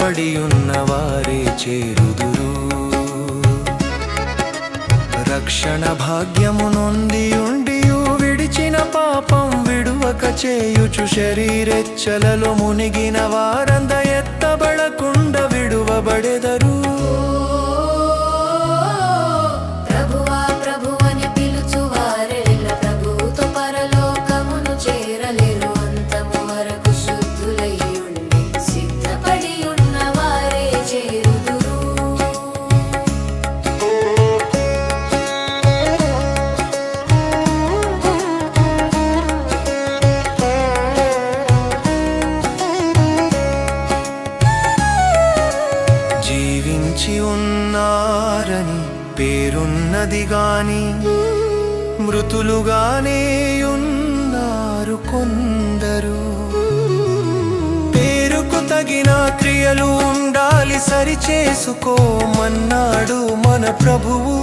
పడి ఉన్న వారే చేరుదురు. రక్షణ భాగ్యము నొంది ఉండి విడిచిన పాపం విడువక చేయుచు శరీరెచ్చలలో మునిగిన వారంద మనిషి ఉన్నారని పేరున్నది గాని మృతులుగానే ఉన్నారు కొందరు. పేరుకు తగిన క్రియలు ఉండాలి సరి చేసుకోమన్నాడు మన ప్రభువు.